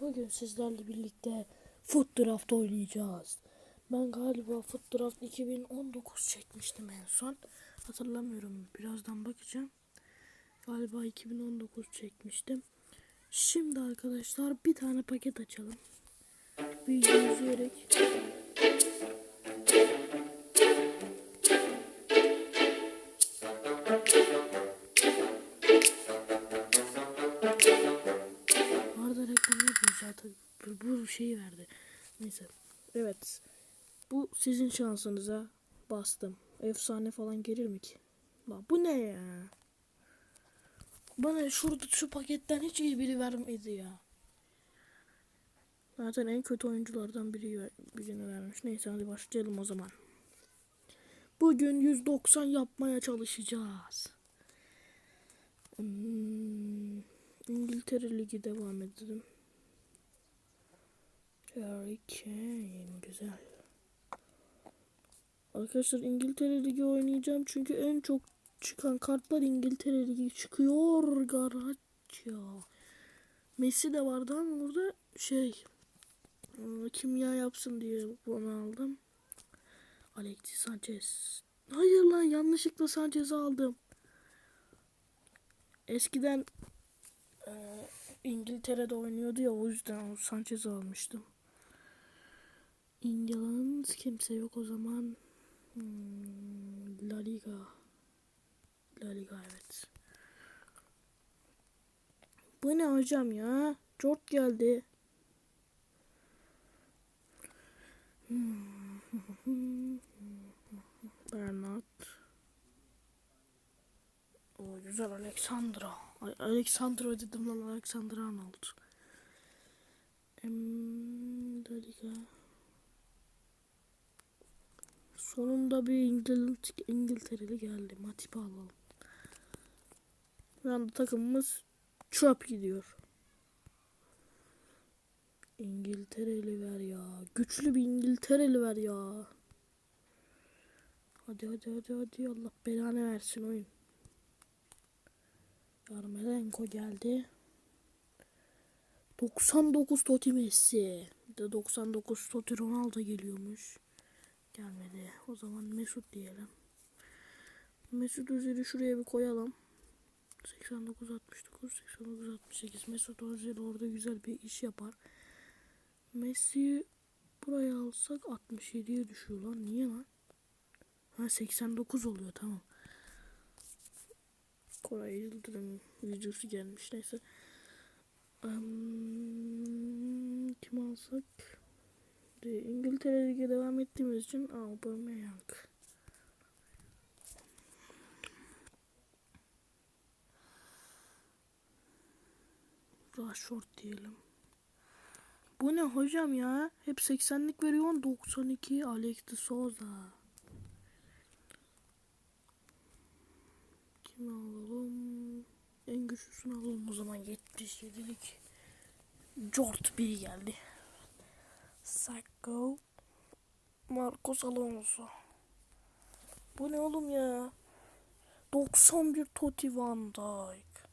Bugün sizlerle birlikte Foot Draft oynayacağız. Ben galiba Foot Draft 2019 çekmiştim en son. Hatırlamıyorum. Birazdan bakacağım. Galiba 2019 çekmiştim. Şimdi arkadaşlar bir tane paket açalım. Video Şeyi verdi. Neyse. Evet. Bu sizin şansınıza bastım. Efsane falan gelir mi ki? Bak bu ne ya? Bana şurada şu paketten hiç iyi biri vermedi ya. Zaten en kötü oyunculardan biri birini vermiş. Neyse hadi başlayalım o zaman. Bugün 190 yapmaya çalışacağız. Hmm, İngiltere Ligi devam edelim. Harry Kane güzel. Arkadaşlar İngiltere Ligi oynayacağım çünkü en çok çıkan kartlar İngiltere Ligi çıkıyor. Garaccia. Messi de vardı ama burada şey ıı, kimya yapsın diye bunu aldım. Alexis Sanchez. Hayır lan yanlışlıkla Sanchez'i aldım. Eskiden e, İngiltere'de oynuyordu ya o yüzden Sanchez'i almıştım. İngiliz kimse yok o zaman. Hmm, La Liga. La Liga evet. Bu ne hocam ya? George geldi. Hmm. Bernard. O güzel Alexandra. Alexandra dedim lan Alexandra Arnold. Em, La Liga. Sonunda bir İngil İngiltereli geldi. Matip'i alalım. Şu anda takımımız çöp gidiyor. İngiltereli ver ya. Güçlü bir İngiltereli ver ya. Hadi hadi hadi hadi Allah belanı versin oyun. Yarmolenko geldi. 99 Totti Messi. Bir de 99 Totti Ronaldo geliyormuş. Gelmedi. O zaman Mesut diyelim. Mesut Özil'i şuraya bir koyalım. 89 69 89 68 Mesut Özil orada güzel bir iş yapar. Messi buraya alsak 67'ye düşüyor lan. Niye lan? Ha 89 oluyor tamam. Koray Yıldırım videosu gelmiş neyse. Um, kim alsak? De, İngiltere Ligi devam ettiğimiz için Aubameyang. Rashford diyelim. Bu ne hocam ya? Hep 80'lik veriyor 92 Alex de Souza. Kimi alalım? En güçlüsünü alalım o zaman 77'lik. Jort biri geldi. Sacco. Marcos Alonso. Bu ne oğlum ya? 91 Totti Van Dijk.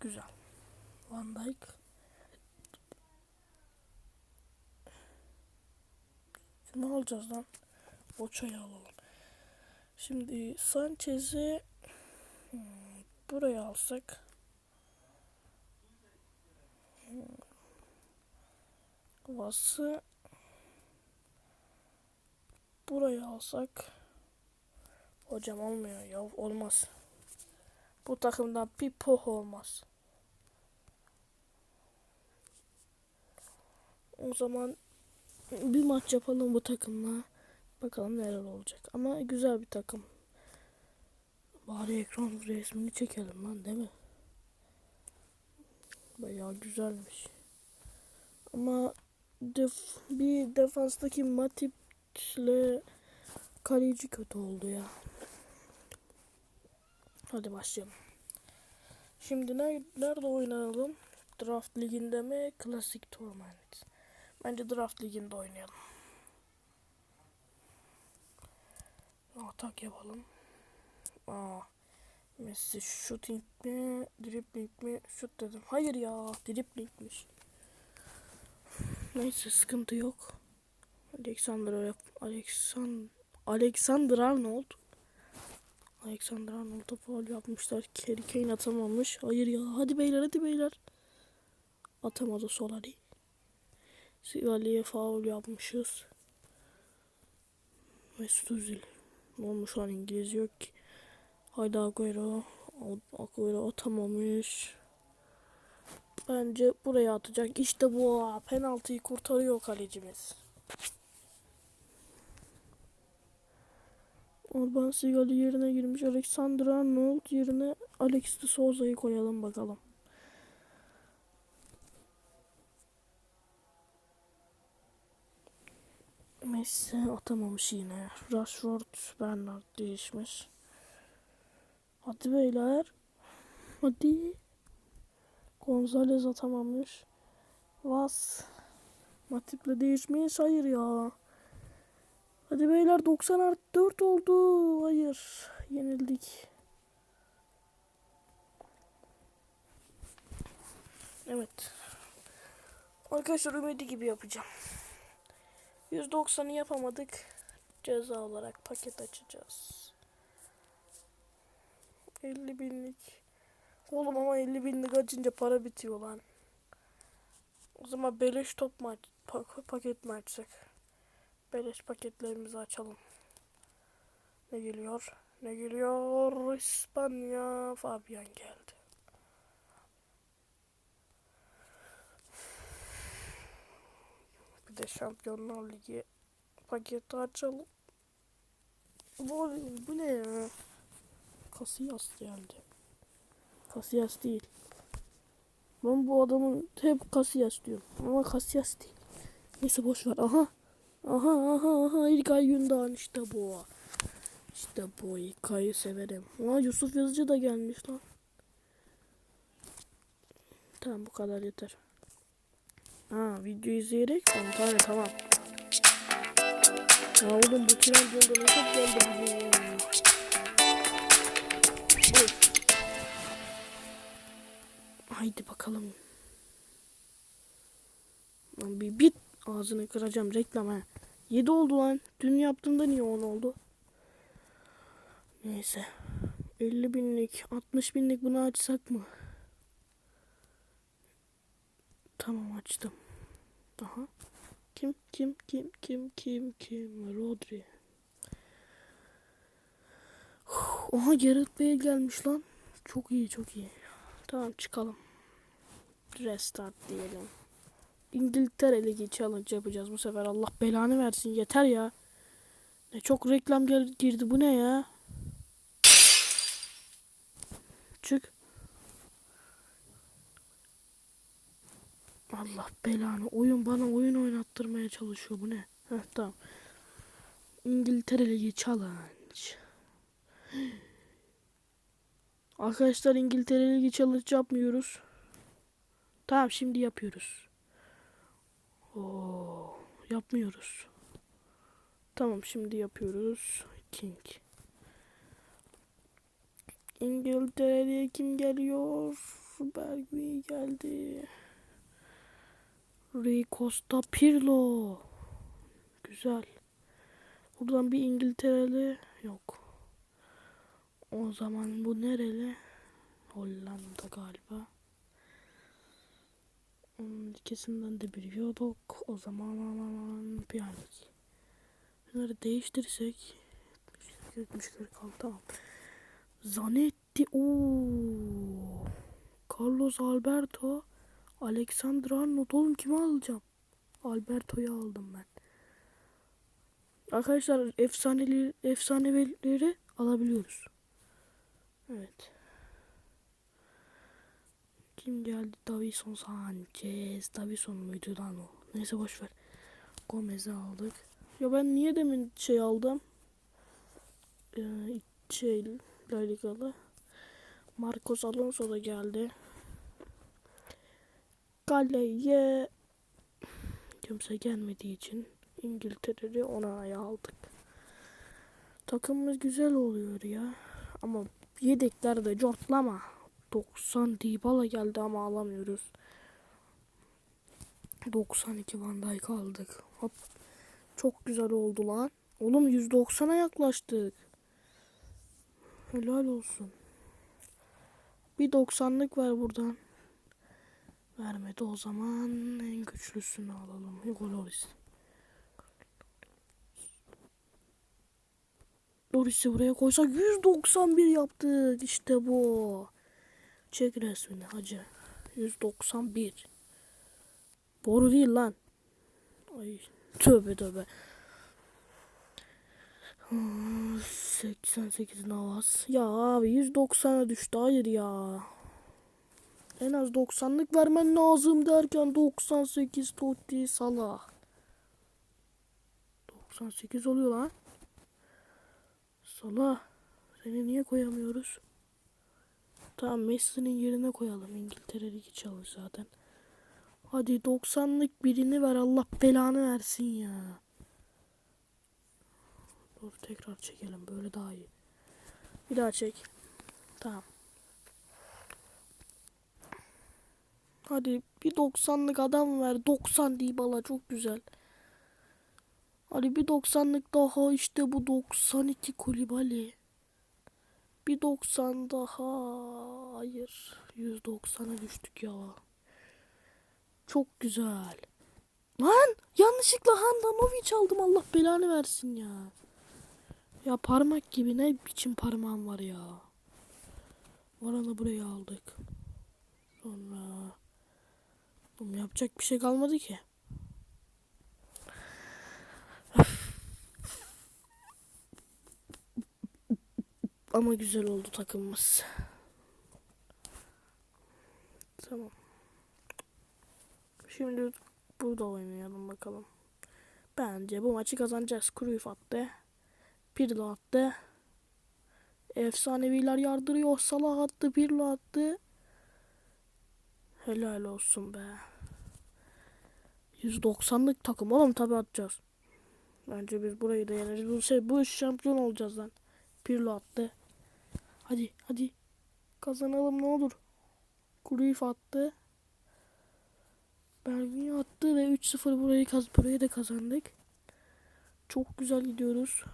Güzel. Van Dijk. Ne alacağız lan? Boçayı alalım. Şimdi Sanchez'i hmm, buraya alsak Vas'ı buraya alsak hocam olmuyor ya olmaz. Bu takımdan bir poh olmaz. O zaman bir maç yapalım bu takımla. Bakalım neler olacak. Ama güzel bir takım. Bari ekran resmini çekelim lan değil mi? Bayağı güzelmiş. Ama def bir defanstaki Matip'le kaleci kötü oldu ya. Hadi başlayalım. Şimdi ne, nerede oynayalım? Draft liginde mi? Klasik Tournament. Bence draft liginde oynayalım. Atak yapalım. Aa, Messi shooting mi, dribbling mi? Şut dedim. Hayır ya, dribblingmiş. Neyse sıkıntı yok. Alexander Alexander Alexander Arnold Alexander Arnold'a faul yapmışlar. Harry Kane atamamış. Hayır ya. Hadi beyler hadi beyler. Atamadı Solari. Sigali'ye faul yapmışız. Mesut Özil. Ne olmuş lan İngiliz yok ki. Haydi Agüero. Agüero atamamış. Bence buraya atacak. İşte bu. Penaltıyı kurtarıyor kalecimiz. Orban Sigali yerine girmiş. Alexander Arnold yerine Alex de Souza'yı koyalım bakalım. Messi atamamış yine. Rashford, Bernard değişmiş. Hadi beyler. Hadi. Gonzalez atamamış. Vas. Matip'le değişmiş. Hayır ya. Hadi beyler 90 artı 4 oldu. Hayır. Yenildik. Evet. Arkadaşlar ümidi gibi yapacağım. 190'ı yapamadık. Ceza olarak paket açacağız. 50 binlik. Oğlum ama 50 binlik açınca para bitiyor lan. O zaman beleş top mu aç, pak paket mi açsak? Beleş paketlerimizi açalım. Ne geliyor? Ne geliyor? İspanya. Fabian geldi. Bir de Şampiyonlar Ligi paketi açalım. Bu, bu ne ya? Casillas geldi. Casillas değil. Ben bu adamın hep Casillas diyorum. Ama Casillas değil. Neyse boş ver. Aha. Aha aha aha İlkay Gündoğan işte bu. İşte bu İlkay'ı severim. Aa Yusuf Yazıcı da gelmiş lan. Tamam bu kadar yeter. Ha video izleyerek tamam tamam. Ya oğlum bu tren yolda çok geldi bugün Haydi bakalım. Lan bir bit ağzını kıracağım reklam ha. 7 oldu lan. Dün yaptığımda niye 10 oldu? Neyse. 50 binlik, 60 binlik bunu açsak mı? Tamam açtım. Aha. Kim kim kim kim kim kim Rodri. Oha Gareth Bale gelmiş lan. Çok iyi çok iyi. Tamam çıkalım. Restart diyelim. İngiltere Ligi challenge yapacağız bu sefer. Allah belanı versin yeter ya. Ne çok reklam gel girdi bu ne ya? Çık. Allah belanı. Oyun bana oyun oynattırmaya çalışıyor. Bu ne? Heh tamam. İngiltere Ligi Challenge. Arkadaşlar İngiltere Ligi Challenge yapmıyoruz. Tamam şimdi yapıyoruz. Oo, yapmıyoruz. Tamam şimdi yapıyoruz. King. İngiltere'ye kim geliyor? Bergwijn geldi. Rui Costa Pirlo. Güzel. Buradan bir İngiltereli yok. O zaman bu nereli? Hollanda galiba. Onun ikisinden de biliyorduk. O zaman Piyanoki. Bunları değiştirsek 70 46 tamam. Zanetti. Oo. Carlos Alberto. Alexander Arnold. Oğlum kimi alacağım? Alberto'yu aldım ben. Arkadaşlar efsaneleri, efsaneleri alabiliyoruz. Evet. Kim geldi? Davison Sanchez. Davison muydu lan o? Neyse boş ver. Gomez'i aldık. Ya ben niye demin şey aldım? Ee, şey La Ligalı. Marcos Alonso da geldi. Kaleye kimse gelmediği için İngiltere'yi ona aldık. Takımımız güzel oluyor ya. Ama Yedekler de cortlama. 90 Dybala geldi ama alamıyoruz. 92 Van Dijk aldık. Hop. Çok güzel oldu lan. Oğlum 190'a yaklaştık. Helal olsun. Bir 90'lık ver buradan. Vermedi o zaman en güçlüsünü alalım. Hugo Lloris. Loris'i buraya koysak 191 yaptık. İşte bu. Çek resmini hacı. 191. Boru değil lan. Ay tövbe tövbe. Hmm, 88 Navas. Ya abi 190'a düştü. Hayır ya. En az 90'lık vermen lazım derken 98 Totti Salah. 98 oluyor lan. Salah. Seni niye koyamıyoruz? Tamam Messi'nin yerine koyalım. İngiltere Ligi çalış zaten. Hadi 90'lık birini ver Allah belanı versin ya. Dur tekrar çekelim böyle daha iyi. Bir daha çek. Tamam. Hadi bir 90'lık adam ver. 90 Dybala çok güzel. Hadi bir 90'lık daha işte bu 92 Kulibali. Bir 90 daha. Hayır. 190'a düştük ya. Çok güzel. Lan yanlışlıkla Handanovic aldım Allah belanı versin ya. Ya parmak gibi ne biçim parmağım var ya. Varanı buraya aldık. Sonra Oğlum yapacak bir şey kalmadı ki. Ama güzel oldu takımımız. Tamam. Şimdi burada oynayalım bakalım. Bence bu maçı kazanacağız. Cruyff attı. Pirlo attı. Efsaneviler yardırıyor. Salah attı. Pirlo attı. Helal olsun be. 190'lık takım oğlum tabi atacağız. Bence biz burayı da yeneriz. Bu, şey, bu şampiyon olacağız lan. Pirlo attı. Hadi hadi. Kazanalım ne olur. Cruyff attı. Bergin attı ve 3-0 burayı kaz burayı da kazandık. Çok güzel gidiyoruz.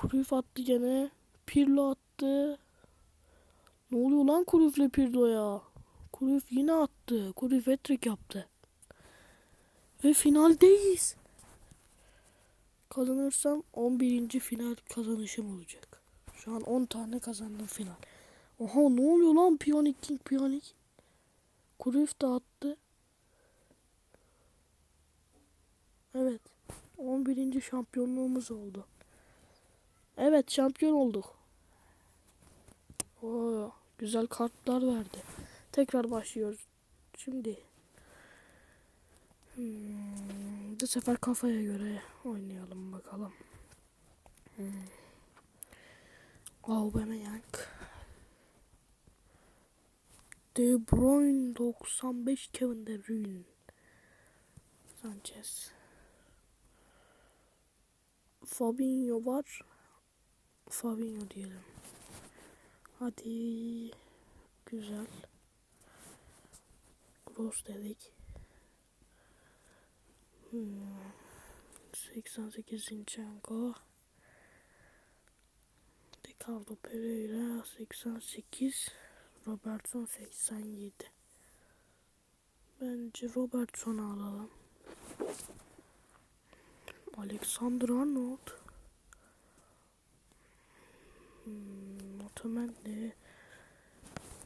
Cruyff attı gene. Pirlo attı. Ne oluyor lan Cruyff'le Pirlo'ya? Cruyff yine attı. Cruyff hat yaptı. Ve finaldeyiz. Kazanırsam 11. final kazanışım olacak. Şu an 10 tane kazandım final. Oha ne oluyor lan Pionik King Pionik? Cruyff da attı. Evet. 11. şampiyonluğumuz oldu. Evet şampiyon olduk. Oo, güzel kartlar verdi. Tekrar başlıyoruz. Şimdi. Hmm, bu sefer kafaya göre oynayalım bakalım. Hmm. Aubameyang. De Bruyne 95 Kevin De Bruyne. Sanchez. Fabinho var. Fabinho diyelim. Hadi. Güzel. Gross dedik. Hmm. 88 Zinchenko. Ricardo Pereira 88. Robertson 87. Bence Robertson'u alalım. Alexander Arnold. Hmm, Otamendi.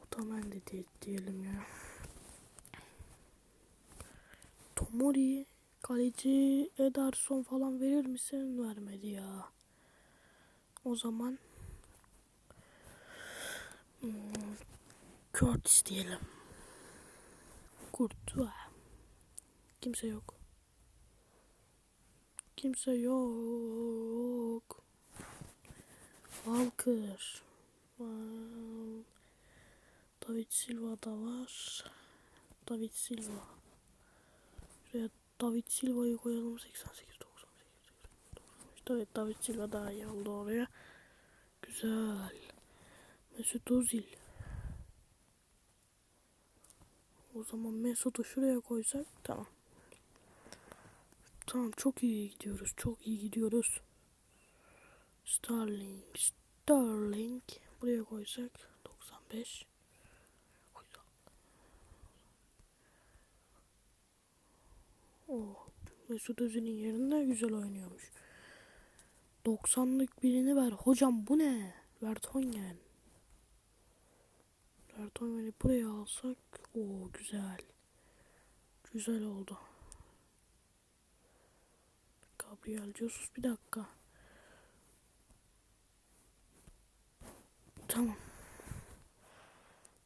Otamendi diye, diyelim ya. Tomori. Kaleci Ederson falan verir misin? Vermedi ya. O zaman hmm, Curtis diyelim. Kurtuğa. Kimse yok. Kimse yok. Walker. David Silva da var. David Silva. David Silva'yı koyalım 88 98 95. Evet David Silva daha iyi oldu oraya. Güzel. Mesut Özil. O zaman Mesut'u şuraya koysak tamam. Tamam çok iyi gidiyoruz. Çok iyi gidiyoruz. Starling. Starling. Buraya koysak 95. Oh, Mesut Özil'in yerinde güzel oynuyormuş. 90'lık birini ver. Hocam bu ne? Vertonghen. Vertonghen'i buraya alsak. o güzel. Güzel oldu. Gabriel Jesus bir dakika. Tamam.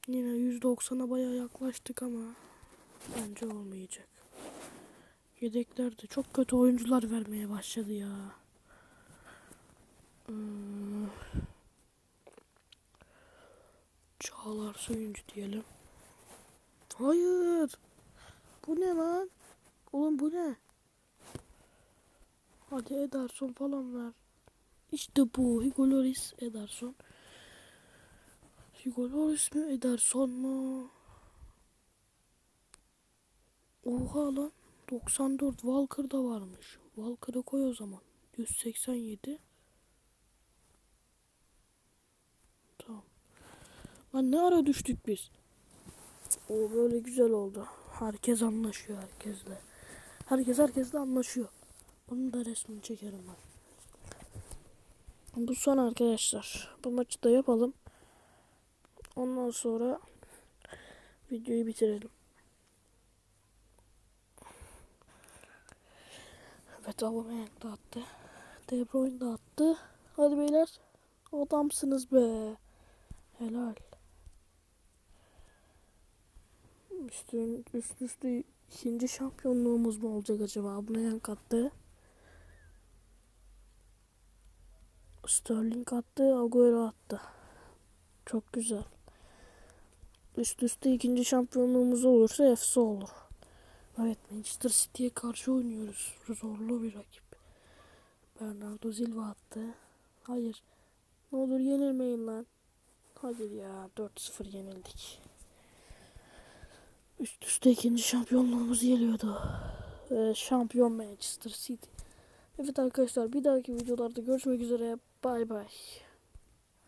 Yine 190'a baya yaklaştık ama bence olmayacak. Yedeklerde çok kötü oyuncular vermeye başladı ya. Hmm. Çağlar Söyüncü diyelim. Hayır. Bu ne lan? Oğlum bu ne? Hadi Ederson falan ver. İşte bu. Hugo Lloris Ederson. Hugo Lloris mi Ederson mu? Oha lan. 94 Walker da varmış. Walker'ı koy o zaman. 187. Tamam. Lan ne ara düştük biz? O böyle güzel oldu. Herkes anlaşıyor herkesle. Herkes herkesle anlaşıyor. Bunun da resmini çekerim ben. Bu son arkadaşlar. Bu maçı da yapalım. Ondan sonra videoyu bitirelim. Evet Aubameyang da attı. De Bruyne da attı. Hadi beyler. Adamsınız be. Helal. Üstün, üst üste ikinci şampiyonluğumuz mu olacak acaba? Aubameyang attı. Sterling attı. Agüero attı. Çok güzel. Üst üste ikinci şampiyonluğumuz olursa efsi olur. Evet Manchester City'ye karşı oynuyoruz. Zorlu bir rakip. Bernardo Silva attı. Hayır. Ne olur yenilmeyin lan. Hayır ya 4-0 yenildik. Üst üste ikinci şampiyonluğumuz geliyordu. Ee, şampiyon Manchester City. Evet arkadaşlar bir dahaki videolarda görüşmek üzere. Bay bay.